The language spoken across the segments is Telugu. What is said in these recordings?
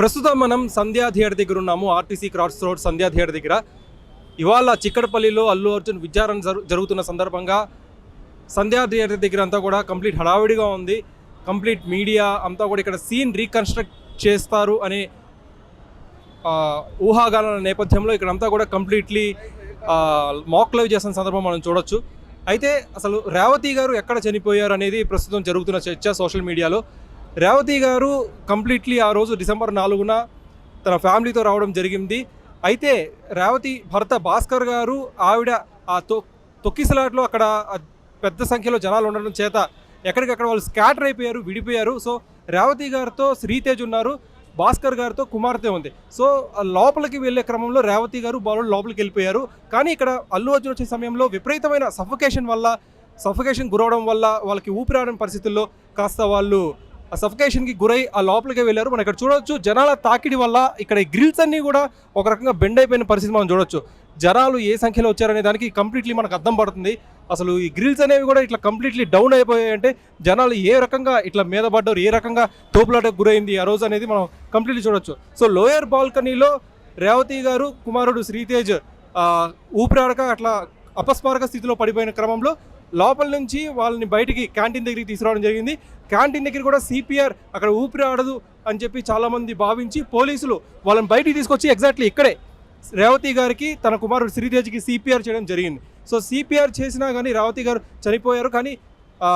ప్రస్తుతం మనం సంధ్యా థియేటర్ దగ్గర ఉన్నాము RTC cross road Sandhya theatre దగ్గర. ఇవాళ చిక్కడపల్లిలో అల్లు అర్జున్ విచారణ జరుగుతున్న సందర్భంగా సంధ్యా థియేటర్ దగ్గర అంతా కూడా కంప్లీట్ హడావిడిగా ఉంది. కంప్లీట్ మీడియా అంతా కూడా ఇక్కడ సీన్ రీకన్స్ట్రక్ట్ చేస్తారు అనే ఊహాగానాల నేపథ్యంలో ఇక్కడ అంతా కూడా కంప్లీట్లీ మాక్ లైవ్ చేసిన సందర్భం మనం చూడొచ్చు. అయితే అసలు రేవతి గారు ఎక్కడ చనిపోయారు అనేది ప్రస్తుతం జరుగుతున్న చర్చ సోషల్ మీడియాలో. రేవతి గారు కంప్లీట్లీ ఆ రోజు డిసెంబర్ నాలుగున తన ఫ్యామిలీతో రావడం జరిగింది. అయితే రేవతి భర్త భాస్కర్ గారు ఆవిడ ఆ తొ తొక్కిసలాట్లో అక్కడ పెద్ద సంఖ్యలో జనాలు ఉండడం చేత ఎక్కడికక్కడ వాళ్ళు స్కాటర్ అయిపోయారు విడిపోయారు. సో రేవతి గారితో శ్రీతేజ్ ఉన్నారు భాస్కర్ గారితో కుమార్తె ఉంది. సో లోపలికి వెళ్ళే క్రమంలో రేవతి గారు బాలు లోపలికి వెళ్ళిపోయారు. కానీ ఇక్కడ అల్లు అర్జున్ వచ్చే సమయంలో విపరీతమైన సఫకేషన్ వల్ల సఫకేషన్ గురవడం వల్ల వాళ్ళకి ఊపిరాడని పరిస్థితుల్లో కాస్త వాళ్ళు సఫకేషన్కి గురై ఆ లోపలికి వెళ్ళారు. మనం ఇక్కడ చూడొచ్చు జనాల తాకిడి వల్ల ఇక్కడ ఈ గ్రిల్స్ అన్నీ కూడా ఒక రకంగా బెండ్ అయిపోయిన పరిస్థితి మనం చూడొచ్చు. జనాలు ఏ సంఖ్యలో వచ్చారనే దానికి కంప్లీట్లీ మనకు అర్థం పడుతుంది. అసలు ఈ గ్రిల్స్ అనేవి కూడా ఇట్లా కంప్లీట్లీ డౌన్ అయిపోయాయి అంటే జనాలు ఏ రకంగా ఇట్లా మీద పడ్డారు ఏ రకంగా తోపులాటకు గురైంది ఆ రోజు అనేది మనం కంప్లీట్లీ చూడొచ్చు. సో లోయర్ బాల్కనీలో రేవతి గారు కుమారుడు శ్రీతేజ్ ఊపిరాడక అట్లా అపస్మారక స్థితిలో పడిపోయిన క్రమంలో లోపల నుంచి వాళ్ళని బయటికి క్యాంటీన్ దగ్గరికి తీసుకురావడం జరిగింది. క్యాంటీన్ దగ్గర కూడా సిపిఆర్ అక్కడ ఊపిరి ఆడదు అని చెప్పి చాలామంది భావించి పోలీసులు వాళ్ళని బయటికి తీసుకొచ్చి ఎగ్జాక్ట్లీ ఇక్కడే రేవతి గారికి తన కుమారుడు శ్రీతేజ్కి సిపిఆర్ చేయడం జరిగింది. సో సిపిఆర్ చేసినా కానీ రేవతి గారు చనిపోయారు. కానీ ఆ,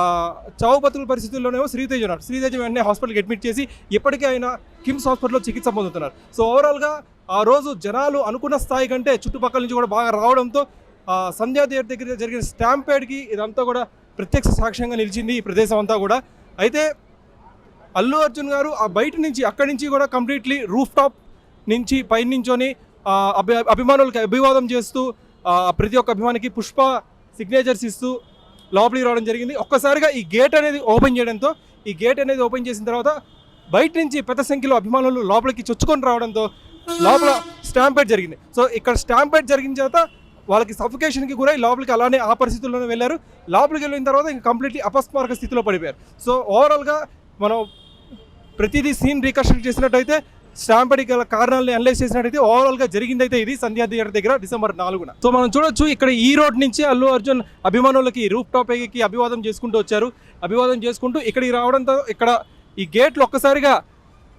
చావు బతుకుల పరిస్థితుల్లోనేమో శ్రీతేజ్ ఉన్నారు. శ్రీతేజ్ వెంటనే హాస్పిటల్కి అడ్మిట్ చేసి ఇప్పటికే ఆయన కిమ్స్ హాస్పిటల్లో చికిత్స పొందుతున్నారు. సో ఓవరాల్గా ఆ రోజు జనాలు అనుకున్న స్థాయి కంటే చుట్టుపక్కల నుంచి కూడా బాగా రావడంతో సంధ్యా థియేటర్ దగ్గర జరిగిన స్టాంపేడ్కి ఇదంతా కూడా ప్రత్యక్ష సాక్ష్యంగా నిలిచింది ఈ ప్రదేశం అంతా కూడా. అయితే అల్లు అర్జున్ గారు ఆ బయట నుంచి అక్కడి నుంచి కూడా కంప్లీట్లీ రూఫ్ టాప్ నుంచి పైనుంచొని అభి అభిమానులకి అభివాదం చేస్తూ ప్రతి ఒక్క అభిమానికి పుష్ప సిగ్నేచర్స్ ఇస్తూ లోపలికి రావడం జరిగింది. ఒక్కసారిగా ఈ గేట్ అనేది ఓపెన్ చేయడంతో ఈ గేట్ అనేది ఓపెన్ చేసిన తర్వాత బయట నుంచి పెద్ద సంఖ్యలో అభిమానులు లోపలికి చొచ్చుకొని రావడంతో లోపల స్టాంపేట్ జరిగింది. సో ఇక్కడ స్టాంపేట్ జరిగిన తర్వాత వాళ్ళకి సఫికేషన్కి గురై లోపలికి అలానే ఆ పరిస్థితుల్లోనే వెళ్ళారు. లోపలికి వెళ్ళిన తర్వాత ఇంకా కంప్లీట్లీ అపస్మారక స్థితిలో పడిపోయారు. సో ఓవరాల్గా మనం ప్రతిదీ సీన్ రీకన్స్ట్రక్ట్ చేసినట్టయితే స్టాంపడి గల కారణాలను అనలైజ్ చేసినట్టయితే ఓవరాల్గా జరిగిందైతే ఇది సంధ్యా థియేటర్ దగ్గర డిసెంబర్ నాలుగున. సో మనం చూడొచ్చు ఇక్కడ ఈ రోడ్ నుంచి అల్లు అర్జున్ అభిమానులకి రూఫ్ టాప్ ఎక్కి అభివాదం చేసుకుంటూ వచ్చారు. అభివాదం చేసుకుంటూ ఇక్కడికి రావడంతో ఇక్కడ ఈ గేట్లు ఒక్కసారిగా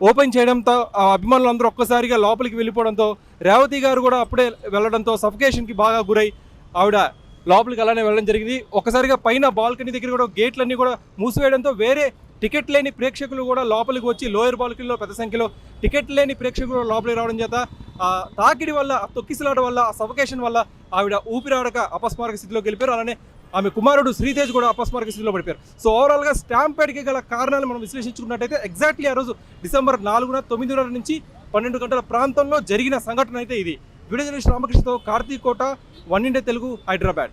ఓపెన్ చేయడంతో అభిమానులు అందరూ ఒక్కసారిగా లోపలికి వెళ్ళిపోవడంతో రేవతి గారు కూడా అప్పుడే వెళ్ళడంతో సఫికేషన్కి బాగా గురై ఆవిడ లోపలికి అలానే వెళ్ళడం జరిగింది. ఒకసారిగా పైన బాల్కనీ దగ్గర కూడా గేట్లన్నీ కూడా మూసివేయడంతో వేరే టికెట్ లేని ప్రేక్షకులు కూడా లోపలికి వచ్చి లోయర్ బాల్కనీలో పెద్ద సంఖ్యలో టికెట్ లేని ప్రేక్షకులు లోపలికి రావడం చేత ఆ తాకిడి వల్ల తొక్కిసలాట వల్ల ఆ సఫకేషన్ వల్ల ఆవిడ ఊపిరాడక అపస్మారక స్థితిలోకి వెళ్ళిపోయారు. అలానే ఆమె కుమారుడు శ్రీతేజ్ కూడా అపస్మారక స్థితిలో పడిపోయారు. సో ఓవరాల్గా స్టాంపేడ్కి గల కారణాలు మనం విశ్లేషించుకున్నట్టయితే ఎగ్జాక్ట్లీ ఆ రోజు డిసెంబర్ నాలుగున తొమ్మిదిన్నర నుంచి పన్నెండు గంటల ప్రాంతంలో జరిగిన సంఘటన అయితే ఇది. వీడియో జర్నలిస్ట్ రామకృష్ణతో కార్తీక్ కోట వన్ ఇండియా తెలుగు హైదరాబాద్.